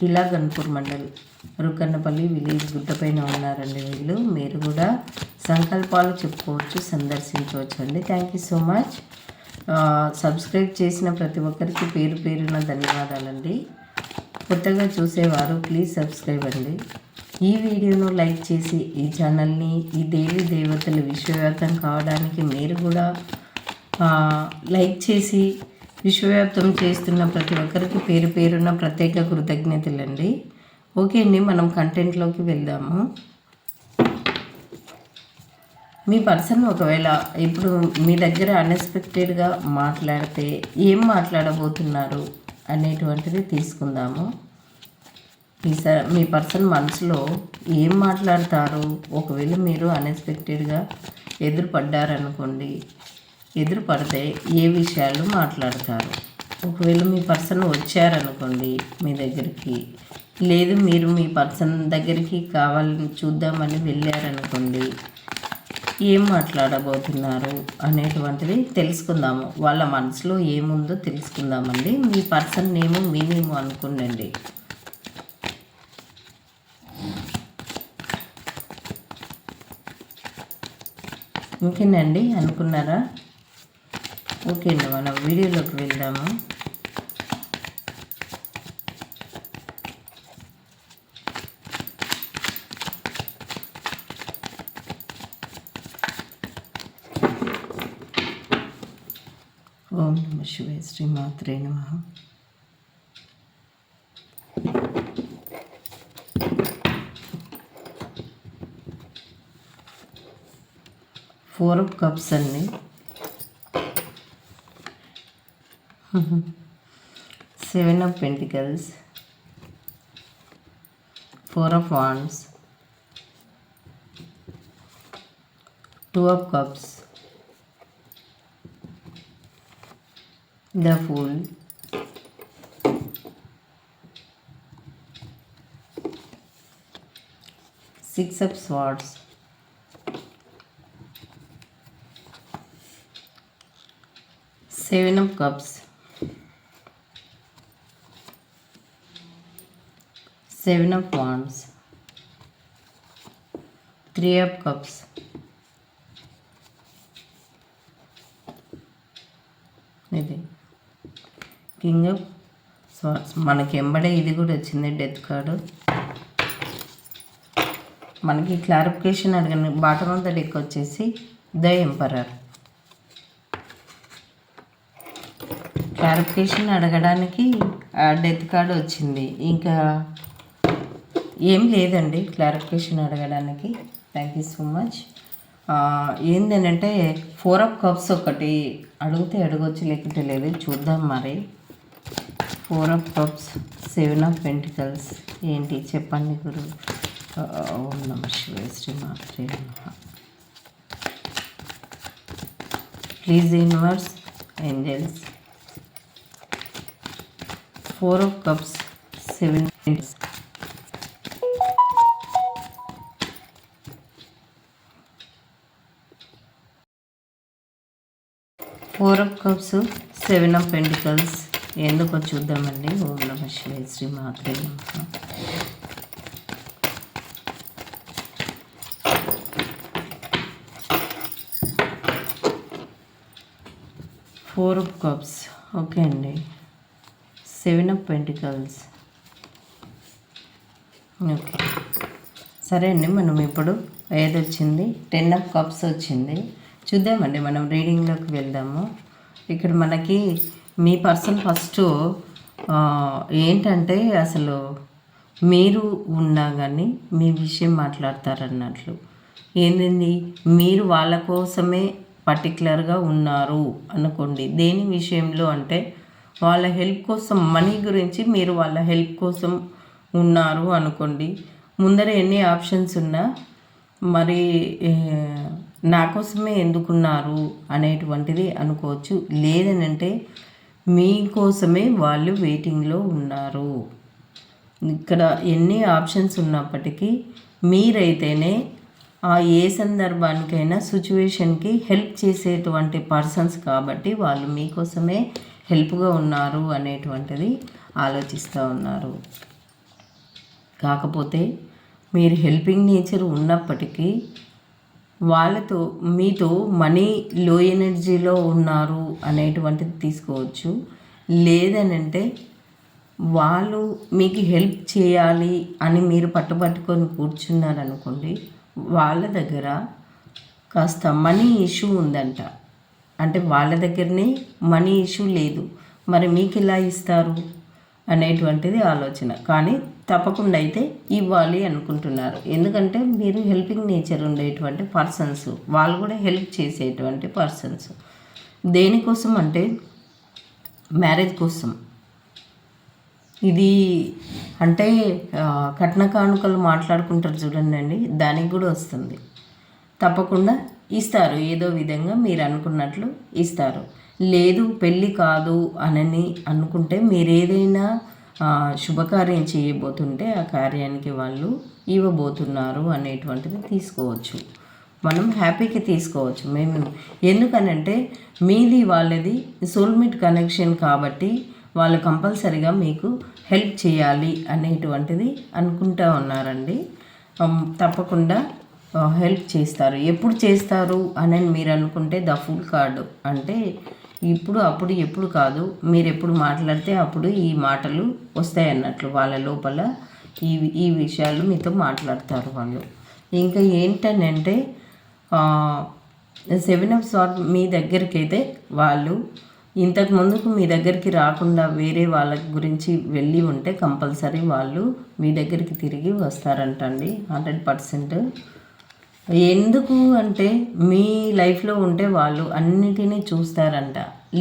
Kila Ghanpur mandal. Rukannapalli village గుడ్డపైన ఉన్నారండి వీళ్ళు. మీరు కూడా సంకల్పాలు చెప్పుకోవచ్చు సందర్శించవచ్చు అండి thank you so much subscribe చేసిన ప్రతి ఒక్కరికి పేరు పేరున ధన్యవాదాలండి. కొత్తగా చూసేవారు ప్లీజ్ సబ్స్క్రైబ్ అండి. ఈ వీడియోను లైక్ చేసి ఈ ఛానల్ని ఈ దేవి దేవతలు విశ్వవ్యాప్తం కావడానికి మీరు కూడా లైక్ చేసి విశ్వవ్యాప్తం చేస్తున్న ప్రతి ఒక్కరికి పేరు పేరున్న ప్రత్యేక కృతజ్ఞతలండి. ఓకే అండి మనం కంటెంట్లోకి వెళ్దాము. మీ పర్సన్ ఒకవేళ ఇప్పుడు మీ దగ్గర అన్ఎక్స్పెక్టెడ్గా మాట్లాడితే ఏం మాట్లాడబోతున్నారు అనేటువంటిది తీసుకుందాము. మీ స మీ పర్సన్ మనసులో ఏం మాట్లాడతారు? ఒకవేళ మీరు అన్ఎక్స్పెక్టెడ్గా ఎదురుపడ్డారనుకోండి ఎదురుపడితే ఏ విషయాలు మాట్లాడతారు? ఒకవేళ మీ పర్సన్ వచ్చారనుకోండి మీ దగ్గరికి. లేదు మీరు మీ పర్సన్ దగ్గరికి కావాలని చూద్దామని వెళ్ళారనుకోండి ఏం మాట్లాడబోతున్నారు అనేటువంటిది తెలుసుకుందాము. వాళ్ళ మనసులో ఏముందో తెలుసుకుందామండి. మీ పర్సన్ నేము మీ నేము అనుకుండండి. ఓకేనండి అనుకున్నారా? ఓకే అండి మనం వీడియోలోకి వెళ్దాము. ఓం నమ శివే శ్రీ మాత్రే నమ ఫోర్ కప్స్ అండి seven of pentacles. Four of wands. Two of cups. The fool. Six of swords. Seven of cups. Seven of wands three of cups ఇది. కింగ్ ఆఫ్ స్వార్ట్స్ మనకి ఎంబడే ఇది కూడా వచ్చింది డెత్ కార్డు మనకి క్లారిఫికేషన్ అడిగిన bottom of the deck వచ్చేసి the emperor clarification అడగడానికి ఆ డెత్ కార్డు వచ్చింది. ఇంకా ఏం లేదండి క్లారిఫికేషన్ అడగడానికి. థ్యాంక్ యూ సో మచ్ ఏంటంటే ఫోర్ ఆఫ్ కప్స్ ఒకటి అడిగితే అడగొచ్చు లేకుంటే లేదు. చూద్దాం మరి. Four of cups seven of pentacles ఏంటి? చెప్పండి గురు. ఓం నమ శివాయ శ్రీ మాత్రే please universe angels four of cups seven four of cups seven of pentacles ఎందుకో చూద్దామండి. ఓం నమ శివాయ శ్రీ మాత్రే ఫోర్ ఆఫ్ కప్స్. ఓకే అండి. Seven of pentacles okay. సరే అండి. మనం ఇప్పుడు ఏది వచ్చింది టెన్ ఆఫ్ కప్స్ వచ్చింది. చూద్దామండి మనం రీడింగ్లోకి వెళ్దాము. ఇక్కడ మనకి మీ పర్సన్ ఫస్ట్ ఏంటంటే అసలు మీరు ఉన్నా కానీ మీ విషయం మాట్లాడతారన్నట్లు. ఏంటండి మీరు వాళ్ళ కోసమే పర్టికులర్గా ఉన్నారు అనుకోండి. దేని విషయంలో అంటే వాళ్ళ హెల్ప్ కోసం మనీ గురించి మీరు వాళ్ళ హెల్ప్ కోసం ఉన్నారు అనుకోండి. ముందర ఎన్ని ఆప్షన్స్ ఉన్నా మరి నా కోసమే ఎందుకున్నారు అనేటువంటిది అనుకోవచ్చు. లేదనంటే మీకోసమే వాళ్ళు వెయిటింగ్లో ఉన్నారు. ఇక్కడ ఎన్ని ఆప్షన్స్ ఉన్నప్పటికీ మీరైతేనే ఆ ఏ సందర్భానికైనా సిచ్యువేషన్కి హెల్ప్ చేసేటువంటి పర్సన్స్ కాబట్టి వాళ్ళు మీకోసమే హెల్ప్గా ఉన్నారు అనేటువంటిది ఆలోచిస్తూ ఉన్నారు. కాకపోతే మీరు హెల్పింగ్ నేచర్ ఉన్నప్పటికీ వాళ్ళతో మీతో మనీ లో ఎనర్జీలో ఉన్నారు అనేటువంటిది తీసుకోవచ్చు. లేదనంటే వాళ్ళు మీకు హెల్ప్ చేయాలి అని మీరు పట్టుబట్టుకొని కూర్చున్నారనుకోండి వాళ్ళ దగ్గర కాస్త మనీ ఇష్యూ ఉందంట. అంటే వాళ్ళ దగ్గరనే మనీ ఇష్యూ లేదు. మరి మీకు ఎలా ఇస్తారు? అనేటువంటిది ఆలోచన. కానీ తప్పకుండా అయితే ఇవ్వాలి అనుకుంటున్నారు. ఎందుకంటే మీరు హెల్పింగ్ నేచర్ ఉండేటువంటి పర్సన్స్. వాళ్ళు కూడా హెల్ప్ చేసేటువంటి పర్సన్స్. దేనికోసం అంటే మ్యారేజ్ కోసం. ఇది అంటే కట్న కానుకలు మాట్లాడుకుంటారు చూడండి అండి. దానికి కూడా వస్తుంది. తప్పకుండా ఇస్తారు. ఏదో విధంగా మీరు అనుకున్నట్లు ఇస్తారు. లేదు పెళ్ళి కాదు అనని అనుకుంటే మీరు ఏదైనా శుభకార్యం చేయబోతుంటే ఆ కార్యానికి వాళ్ళు ఇవ్వబోతున్నారు అనేటువంటిది తీసుకోవచ్చు. మనం హ్యాపీకి తీసుకోవచ్చు. మేము ఎందుకనంటే మీది వాళ్ళది సోల్మేట్ కనెక్షన్ కాబట్టి వాళ్ళు కంపల్సరిగా మీకు హెల్ప్ చేయాలి అనేటువంటిది అనుకుంటా ఉన్నారండి. తప్పకుండా హెల్ప్ చేస్తారు. ఎప్పుడు చేస్తారు అని మీరు అనుకుంటే ద ఫుల్ కార్డు అంటే ఇప్పుడు అప్పుడు ఎప్పుడు కాదు. మీరు ఎప్పుడు మాట్లాడితే అప్పుడు ఈ మాటలు వస్తాయి అన్నట్లు వాళ్ళ లోపల ఈ ఈ విషయాలు మీతో మాట్లాడతారు వాళ్ళు. ఇంకా ఏంటనంటే సెవెన్ ఆఫ్ సార్ట్ మీ దగ్గరికి అయితే వాళ్ళు ఇంతకు ముందుకు మీ దగ్గరికి రాకుండా వేరే వాళ్ళ గురించి వెళ్ళి ఉంటే కంపల్సరీ వాళ్ళు మీ దగ్గరికి తిరిగి వస్తారంటండి. Hundred percent. ఎందుకు అంటే మీ లైఫ్లో ఉంటే వాళ్ళు అన్నిటినీ చూస్తారంట.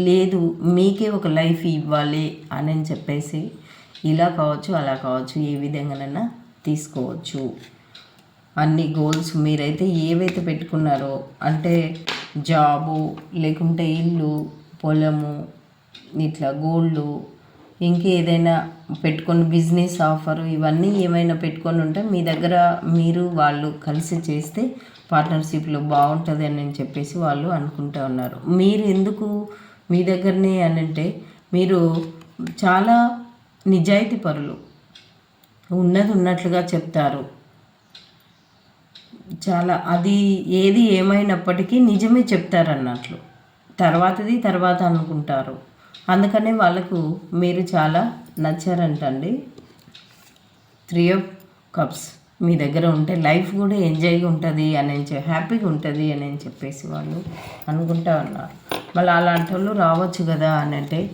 లేదు మీకే ఒక లైఫ్ ఇవ్వాలి అని చెప్పేసి ఇలా కావచ్చు అలా కావచ్చు ఏ విధంగానైనా తీసుకోవచ్చు. అన్ని గోల్స్ మీరైతే ఏవైతే పెట్టుకున్నారో అంటే జాబు లేకుంటే ఇల్లు పొలము ఇట్లా గోల్డ్ ఇంకేదైనా పెట్టుకొని బిజినెస్ ఆఫర్ ఇవన్నీ ఏమైనా పెట్టుకొని ఉంటే మీ దగ్గర మీరు వాళ్ళు కలిసి చేస్తే పార్ట్నర్షిప్లో బాగుంటుంది అని చెప్పేసి వాళ్ళు అనుకుంటూ ఉన్నారు. మీరు ఎందుకు మీ దగ్గరనే అని అంటే మీరు చాలా నిజాయితీ పరులు. ఉన్నది ఉన్నట్లుగా చెప్తారు. చాలా అది ఏది ఏమైనప్పటికీ నిజమే చెప్తారన్నట్లు తర్వాతది తర్వాత అనుకుంటారు. అందుకనే వాళ్ళకు మీరు చాలా నచ్చారంటండి. త్రీ ఆఫ్ కప్స్ మీ దగ్గర ఉంటే లైఫ్ కూడా ఎంజాయ్గా ఉంటుంది అని హ్యాపీగా ఉంటుంది అని చెప్పేసి వాళ్ళు అనుకుంటా ఉన్నారు. మళ్ళీ అలాంటి వాళ్ళు రావచ్చు కదా అని అంటే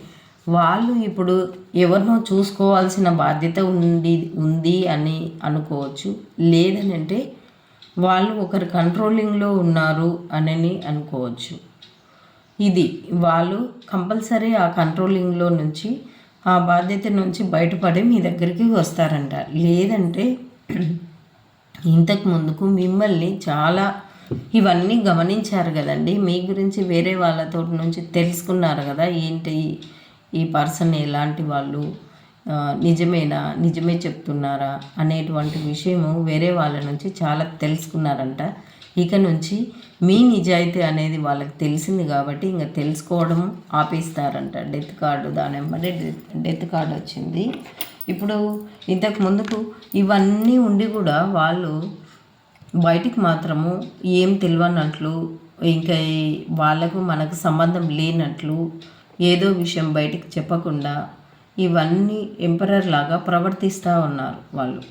వాళ్ళు ఇప్పుడు ఎవరినో చూసుకోవాల్సిన బాధ్యత ఉంది ఉంది అని అనుకోవచ్చు. లేదని అంటే వాళ్ళు ఒకరు కంట్రోలింగ్లో ఉన్నారు అని అనుకోవచ్చు. ఇది వాళ్ళు కంపల్సరీ ఆ కంట్రోలింగ్లో నుంచి ఆ బాధ్యత నుంచి బయటపడి మీ దగ్గరికి వస్తారంట. లేదంటే ఇంతకు ముందుకు మిమ్మల్ని చాలా ఇవన్నీ గమనించారు కదండి. మీ గురించి వేరే వాళ్ళతో నుంచి తెలుసుకున్నారు కదా. ఏంటి ఈ పర్సన్ ఎలాంటి వాళ్ళు? నిజమేనా? నిజమే చెప్తున్నారా? అనేటువంటి విషయము వేరే వాళ్ళ నుంచి చాలా తెలుసుకున్నారంట. ఇక నుంచి మీ నిజాయితీ అనేది వాళ్ళకి తెలిసింది కాబట్టి ఇంకా తెలుసుకోవడం ఆపేస్తారంట. డెత్ కార్డు దాని వెంబడి డెత్ కార్డు వచ్చింది. ఇప్పుడు ఇంతకు ముందుకు ఇవన్నీ ఉండి కూడా వాళ్ళు బయటికి మాత్రము ఏం తెలియనట్లు ఇంకా వాళ్ళకు మనకు సంబంధం లేనట్లు ఏదో విషయం బయటికి చెప్పకుండా ఇవన్నీ ఎంపరర్ లాగా ప్రవర్తిస్తూ ఉన్నారు వాళ్ళు.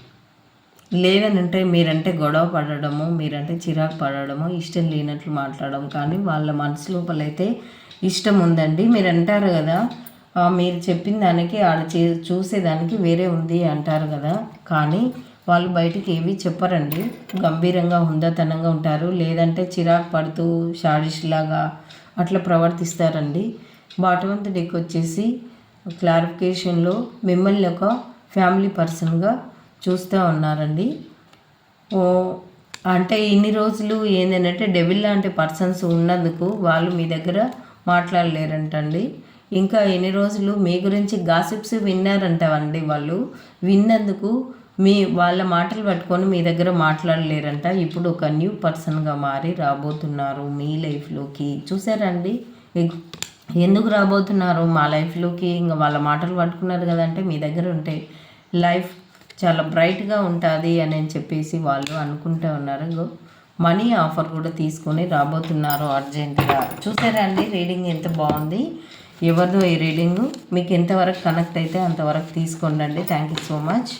లేదనంటే మీరంటే గొడవ పడడము మీరంటే చిరాకు పడడము ఇష్టం లేనట్లు మాట్లాడడం. కానీ వాళ్ళ మనసు లోపలైతే ఇష్టం ఉందండి. మీరు అంటారు కదా మీరు చెప్పిన దానికి ఆడ చే చూసేదానికి వేరే ఉంది అంటారు కదా. కానీ వాళ్ళు బయటికి ఏవి చెప్పరండి. గంభీరంగా హుందాతనంగా ఉంటారు. లేదంటే చిరాకు పడుతూ షాడిష్లాగా అట్లా ప్రవర్తిస్తారండి. బాటమ్ ఆఫ్ డెక్ వచ్చేసి క్లారిఫికేషన్లో మిమ్మల్ని ఒక ఫ్యామిలీ పర్సన్గా చూస్తూ ఉన్నారండి. ఓ అంటే ఇన్ని రోజులు ఏంటంటే డెవిల్ లాంటి పర్సన్స్ ఉన్నందుకు వాళ్ళు మీ దగ్గర మాట్లాడలేరంటండి. ఇంకా ఎన్ని రోజులు మీ గురించి గాసిప్స్ విన్నారంటవండి వాళ్ళు. విన్నందుకు మీ వాళ్ళ మాటలు పట్టుకొని మీ దగ్గర మాట్లాడలేరంట. ఇప్పుడు ఒక న్యూ పర్సన్గా మారి రాబోతున్నారు మీ లైఫ్లోకి. చూసారండి? ఎందుకు రాబోతున్నారు మా లైఫ్లోకి? ఇంకా వాళ్ళ మాటలు పట్టుకున్నారు కదంటే మీ దగ్గర ఉంటే లైఫ్ చాలా బ్రైట్గా ఉంటుంది అని చెప్పేసి వాళ్ళు అనుకుంటూ ఉన్నారు. మనీ ఆఫర్ కూడా తీసుకొని రాబోతున్నారు అర్జెంటుగా. చూసారా అండి రీడింగ్ ఎంత బాగుంది? ఎవరిదో ఈ రీడింగ్. మీకు ఎంతవరకు కనెక్ట్ అయితే అంతవరకు తీసుకోండి థ్యాంక్ యూ సో మచ్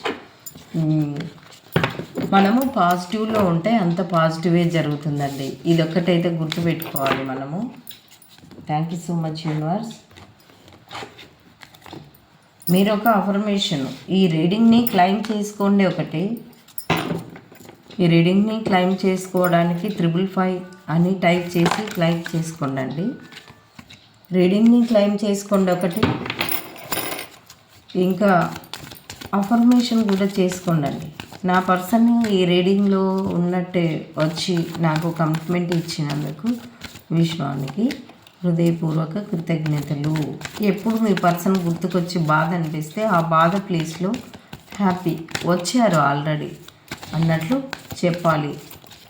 మనము పాజిటివ్లో ఉంటే అంత పాజిటివే జరుగుతుందండి. ఇది ఒక్కటైతే గుర్తుపెట్టుకోవాలి మనము. Thank you so much universe మీరు ఒక అఫర్మేషన్ ఈ రీడింగ్ని క్లైమ్ చేసుకోండి ఒకటి. ఈ రీడింగ్ని క్లైమ్ చేసుకోవడానికి త్రిబుల్ ఫైవ్ అని టైప్ చేసి క్లైమ్ చేసుకోండి రీడింగ్ని క్లైమ్ చేసుకోండి ఒకటి. ఇంకా అఫర్మేషన్ కూడా చేసుకోండి నా పర్సన్ ఈ రీడింగ్లో ఉన్నట్టే వచ్చి నాకు కమిట్మెంట్ ఇచ్చినందుకు విశ్వానికి హృదయపూర్వక కృతజ్ఞతలు. ఎప్పుడు మీ పర్సన్ గుర్తుకొచ్చి బాధ అనిపిస్తే ఆ బాధ ప్లేస్లో హ్యాపీ వచ్చారు ఆల్రెడీ అన్నట్లు చెప్పాలి.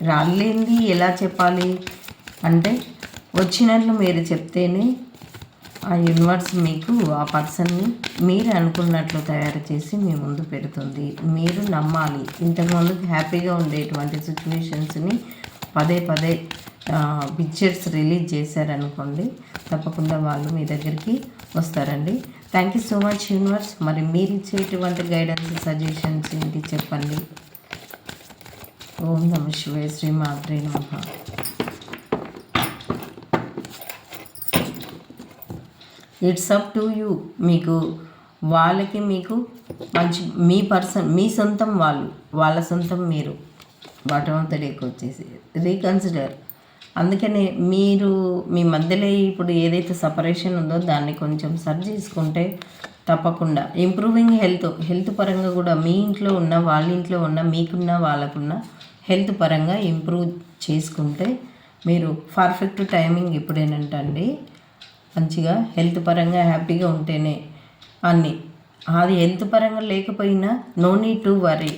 రాలేంది ఎలా చెప్పాలి? అంటే వచ్చినట్లు మీరు చెప్తేనే ఆ యూనివర్స్ మీకు ఆ పర్సన్ని మీరు అనుకున్నట్లు తయారు చేసి మీ ముందు పెడుతుంది. మీరు నమ్మాలి. ఇంతకుముందు హ్యాపీగా ఉండేటువంటి సిచ్యువేషన్స్ని పదే పదే పిక్చర్స్ రిలీజ్ చేశారనుకోండి తప్పకుండా వాళ్ళు మీ దగ్గరికి వస్తారండి. Thank you so much universe మరి మీరు ఇచ్చేటువంటి గైడెన్స్ సజెషన్స్ ఏంటి చెప్పండి? ఓం నమ శివే శ్రీ మాత్రే నమ. ఇట్స్ అప్ టు యూ మీకు వాళ్ళకి మీకు మంచి మీ పర్సన్ మీ సొంతం వాళ్ళు వాళ్ళ సొంతం మీరు. బాటమ్ తెలియకొచ్చేసి వచ్చేసి రీకన్సిడర్ అందుకనే మీరు మీ మధ్యలో ఇప్పుడు ఏదైతే సపరేషన్ ఉందో దాన్ని కొంచెం సర్చ్ చేసుకుంటే తప్పకుండా. ఇంప్రూవింగ్ హెల్త్ హెల్త్ పరంగా కూడా మీ ఇంట్లో ఉన్న వాళ్ళ ఇంట్లో ఉన్న మీకున్న వాళ్ళకున్న హెల్త్ పరంగా ఇంప్రూవ్ చేసుకుంటే మీరు పర్ఫెక్ట్ టైమింగ్ ఇప్పుడేనంటండి మంచిగా హెల్త్ పరంగా హ్యాపీగా ఉంటేనే అన్నీ. అది హెల్త్ పరంగా లేకపోయినా నో నీడ్ టు వరీ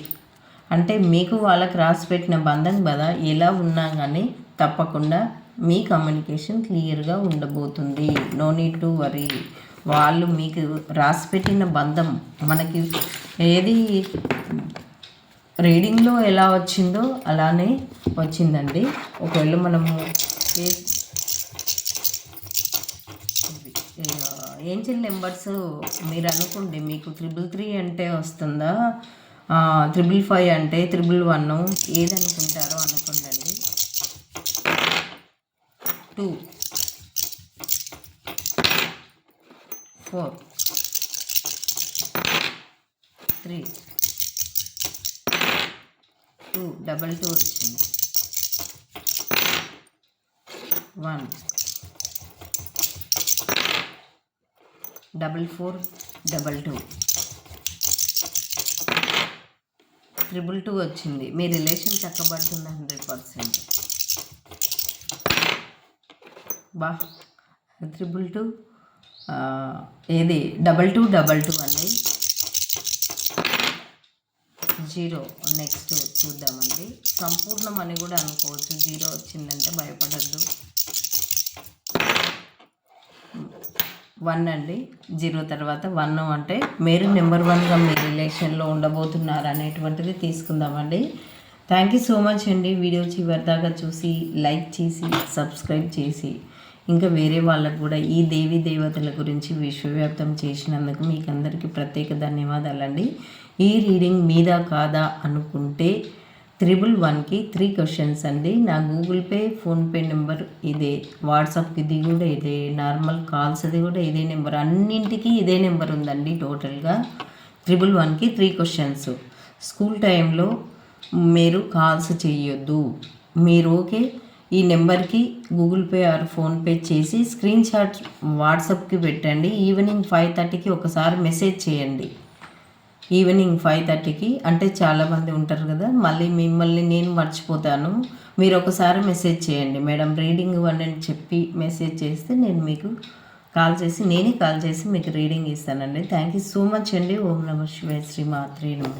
అంటే మీకు వాళ్ళకి రాసి పెట్టిన బంధం కదా ఎలా ఉన్నా కానీ తప్పకుండా మీ కమ్యూనికేషన్ క్లియర్గా ఉండబోతుంది. No need to worry. వాళ్ళు మీకు రాసి పెట్టిన బంధం మనకి ఏది రీడింగ్లో ఎలా వచ్చిందో అలానే వచ్చిందండి. ఒకవేళ మనము ఏంజిల్ నెంబర్స్ మీరు అనుకోండి మీకు త్రిబుల్ త్రీ అంటే వస్తుందా? త్రిబుల్ ఫైవ్ అంటే త్రిబుల్ వన్ ఏది అనుకుంటారో అనుకోండి two four three two double two వచ్చింది. One double four double two. Triple two వచ్చింది. మీ రిలేషన్ చక్కబడుతుంది హండ్రెడ్ పర్సెంట్. బా. Triple two. ఏది? డబల్ టూ డబల్ టూ అండి. జీరో. నెక్స్ట్ చూద్దామండి. సంపూర్ణం అని కూడా అనుకోవచ్చు. జీరో వచ్చిందంటే భయపడద్దు. వన్ అండి. జీరో తర్వాత వన్ అంటే మీరు నెంబర్ వన్గా మీ రిలేషన్లో ఉండబోతున్నారు అనేటువంటిది తీసుకుందామండి. థ్యాంక్ యూ సో మచ్ అండి. వీడియో చివరి దాకా చూసి లైక్ చేసి సబ్స్క్రైబ్ చేసి ఇంకా వేరే వాళ్ళకు కూడా ఈ దేవి దేవతల గురించి విశ్వవ్యాప్తం చేసినందుకు మీకు అందరికీ ప్రత్యేక ధన్యవాదాలండి. ఈ రీడింగ్ మీదా కాదా అనుకుంటే త్రిబుల్ వన్కి త్రీ క్వశ్చన్స్ అండి. నా గూగుల్ పే ఫోన్పే నెంబర్ ఇదే వాట్సాప్కి ఇది కూడా ఇదే నార్మల్ కాల్స్ అది కూడా ఇదే నెంబర్ అన్నింటికి ఇదే నెంబర్ ఉందండి టోటల్గా. త్రిబుల్ వన్కి త్రీ క్వశ్చన్స్. స్కూల్ టైంలో మీరు కాల్స్ చేయొద్దు. మీరు ఓకే? ఈ నెంబర్కి గూగుల్ పే ఆర్ ఫోన్పే చేసి స్క్రీన్ షాట్ వాట్సాప్కి పెట్టండి. ఈవినింగ్ ఫైవ్ థర్టీకి ఒకసారి మెసేజ్ చేయండి. ఈవినింగ్ ఫైవ్ థర్టీకి అంటే చాలామంది ఉంటారు కదా మళ్ళీ మిమ్మల్ని నేను మర్చిపోతాను. మీరు ఒకసారి మెసేజ్ చేయండి. మేడం రీడింగ్ ఇవ్వండి అని చెప్పి మెసేజ్ చేస్తే నేను మీకు కాల్ చేసి నేనే కాల్ చేసి మీకు రీడింగ్ ఇస్తానండి. థ్యాంక్ యూ సో మచ్ అండి. ఓం నమ శివాయ శ్రీ మాత్రే నమ.